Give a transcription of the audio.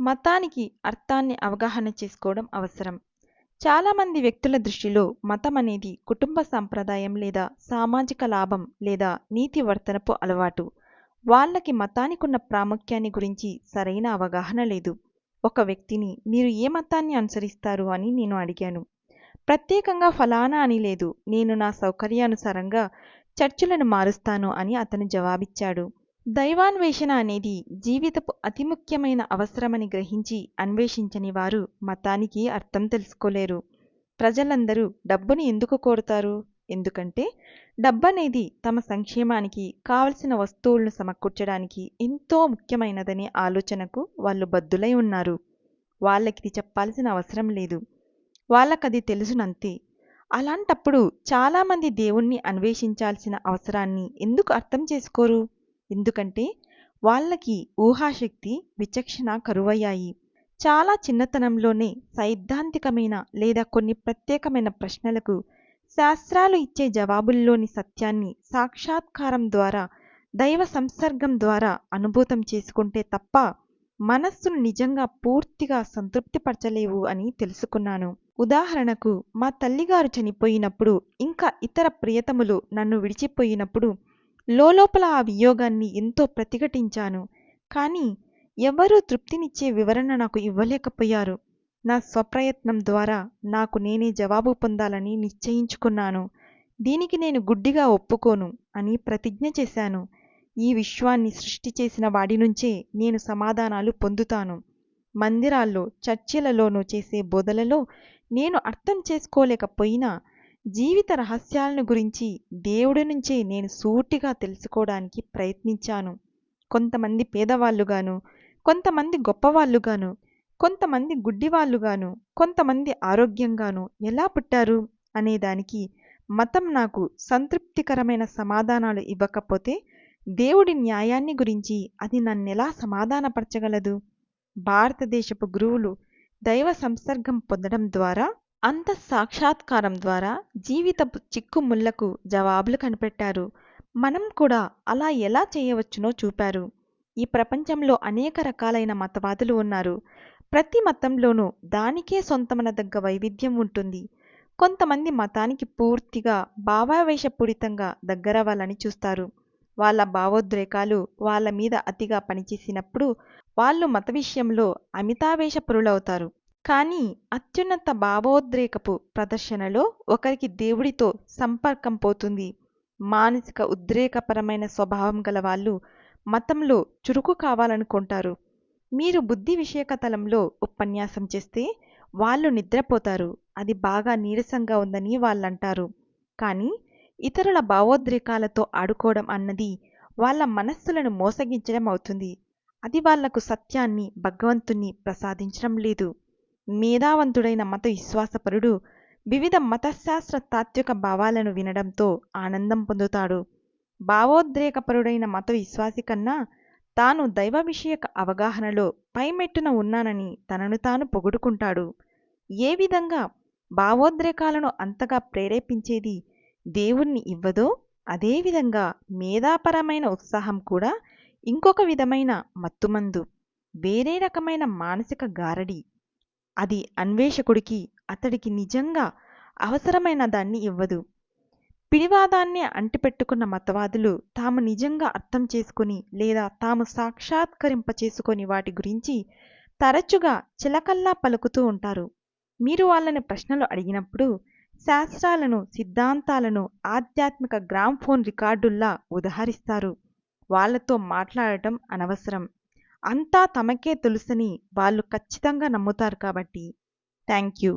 మతానికి అర్థాన్ని అవగాహన చేసుకోవడం అవసరం. చాలామంది వ్యక్తుల దృష్టిలో మతం అనేది కుటుంబ సంప్రదాయం లేదా సామాజిక లాభం లేదా నీతి వర్తనపు అలవాటు. వాళ్ళకి మతానికున్న ప్రాముఖ్యాన్ని గురించి సరైన అవగాహన లేదు. ఒక వ్యక్తిని మీరు ఏ మతాన్ని అనుసరిస్తారు అని నేను అడిగాను. ప్రత్యేకంగా ఫలానా అని లేదు. నేను నా సౌకర్యానుసారంగా చర్చిలను మారుస్తాను అని అతను జవాబిచ్చాడు. దైవాన్వేషణ అనేది జీవితపు అతి ముఖ్యమైన అవసరమని గ్రహించి అన్వేషించని వారు మతానికి అర్థం తెలుసుకోలేరు. ప్రజలందరూ డబ్బుని ఎందుకు కోరుతారు? ఎందుకంటే డబ్బనేది తమ సంక్షేమానికి కావలసిన వస్తువులను సమకూర్చడానికి ఎంతో ముఖ్యమైనదనే ఆలోచనకు వాళ్ళు బద్దులై ఉన్నారు. వాళ్ళకిది చెప్పాల్సిన అవసరం లేదు. వాళ్ళకది తెలుసునంతే. అలాంటప్పుడు చాలామంది దేవుణ్ణి అన్వేషించాల్సిన అవసరాన్ని ఎందుకు అర్థం చేసుకోరు? ఎందుకంటే వాళ్ళకి ఊహాశక్తి విచక్షణ కరువయ్యాయి. చాలా చిన్నతనంలోనే సైద్ధాంతికమైన లేదా కొన్ని ప్రత్యేకమైన ప్రశ్నలకు శాస్త్రాలు ఇచ్చే జవాబుల్లోని సత్యాన్ని సాక్షాత్కారం ద్వారా దైవ సంసర్గం ద్వారా అనుభూతం చేసుకుంటే తప్ప మనస్సును నిజంగా పూర్తిగా సంతృప్తిపరచలేవు అని తెలుసుకున్నాను. ఉదాహరణకు మా తల్లిగారు చనిపోయినప్పుడు ఇంకా ఇతర ప్రియతములు నన్ను విడిచిపోయినప్పుడు లోపల ఆ వియోగాన్ని ఎంతో ప్రతిఘటించాను. కానీ ఎవరూ తృప్తినిచ్చే వివరణ నాకు ఇవ్వలేకపోయారు. నా స్వప్రయత్నం ద్వారా నాకు నేనే జవాబు పొందాలని నిశ్చయించుకున్నాను. దీనికి నేను గుడ్డిగా ఒప్పుకోను అని ప్రతిజ్ఞ చేశాను. ఈ విశ్వాన్ని సృష్టి చేసిన వాడి నుంచే నేను సమాధానాలు పొందుతాను. మందిరాల్లో చర్చిలలోనూ చేసే బోధలలో నేను అర్థం చేసుకోలేకపోయినా జీవిత రహస్యాలను గురించి దేవుడి నుంచే నేను సూటిగా తెలుసుకోవడానికి ప్రయత్నించాను. కొంతమంది పేదవాళ్ళుగాను కొంతమంది గొప్పవాళ్ళుగాను కొంతమంది గుడ్డివాళ్ళుగాను కొంతమంది ఆరోగ్యంగాను ఎలా పుట్టారు అనేదానికి మతం నాకు సంతృప్తికరమైన సమాధానాలు ఇవ్వకపోతే దేవుడి న్యాయాన్ని గురించి అది నన్నెలా సమాధానపరచగలదు? భారతదేశపు గురువులు దైవ సంసర్గం పొందడం ద్వారా అంత సాక్షాత్కారం ద్వారా జీవితపు చిక్కుముళ్ళకు జవాబులు కనిపెట్టారు. మనం కూడా అలా ఎలా చేయవచ్చునో చూపారు. ఈ ప్రపంచంలో అనేక రకాలైన మతవాదులు ఉన్నారు. ప్రతి మతంలోనూ దానికే సొంతమనదగ్గ వైవిధ్యం ఉంటుంది. కొంతమంది మతానికి పూర్తిగా భావావేశపూరితంగా దగ్గరవ్వాలని చూస్తారు. వాళ్ళ భావోద్రేకాలు వాళ్ళ మీద అతిగా పనిచేసినప్పుడు వాళ్ళు మత విషయంలో అమితావేశపరులవుతారు కానీ అత్యున్నత భావోద్రేకపు ప్రదర్శనలో ఒకరికి దేవుడితో సంపర్కం పోతుంది. మానసిక ఉద్రేకపరమైన స్వభావం గల వాళ్ళు మతంలో చురుకు కావాలనుకుంటారు. మీరు బుద్ధి విషయక తలంలో ఉపన్యాసం చేస్తే వాళ్ళు నిద్రపోతారు. అది బాగా నీరసంగా ఉందని వాళ్ళంటారు. కానీ ఇతరుల భావోద్రేకాలతో ఆడుకోవడం అన్నది వాళ్ళ మనస్సులను మోసగించడం అవుతుంది. అది వాళ్ళకు సత్యాన్ని భగవంతుణ్ణి ప్రసాదించడం లేదు. మేధావంతుడైన మత విశ్వాసపరుడు వివిధ మతశాస్త్ర తాత్విక భావాలను వినడంతో ఆనందం పొందుతాడు. భావోద్రేకపరుడైన మత విశ్వాసి కన్నా తాను దైవ విషయక అవగాహనలో పైమెట్టున ఉన్నానని తనను తాను పొగుడుకుంటాడు. ఏ విధంగా భావోద్రేకాలను అంతగా ప్రేరేపించేది దేవుణ్ణి ఇవ్వదో అదేవిధంగా మేధాపరమైన ఉత్సాహం కూడా ఇంకొక విధమైన మత్తుమందు. వేరే రకమైన మానసిక గారడి అది అన్వేషకుడికి అతడికి నిజంగా అవసరమైన దాన్ని ఇవ్వదు. పిడివాదాన్ని అంటిపెట్టుకున్న మతవాదులు తాము నిజంగా అర్థం చేసుకుని లేదా తాము సాక్షాత్కరింప చేసుకొని వాటి గురించి తరచుగా చిలకల్లా పలుకుతూ ఉంటారు. మీరు వాళ్ళని ప్రశ్నలు అడిగినప్పుడు శాస్త్రాలను సిద్ధాంతాలను ఆధ్యాత్మిక గ్రామ్ఫోన్ రికార్డుల్లా ఉదహరిస్తారు. వాళ్ళతో మాట్లాడటం అనవసరం. అంతా తమకే తెలుసని వాళ్ళు ఖచ్చితంగా నమ్ముతారు కాబట్టి. Thank you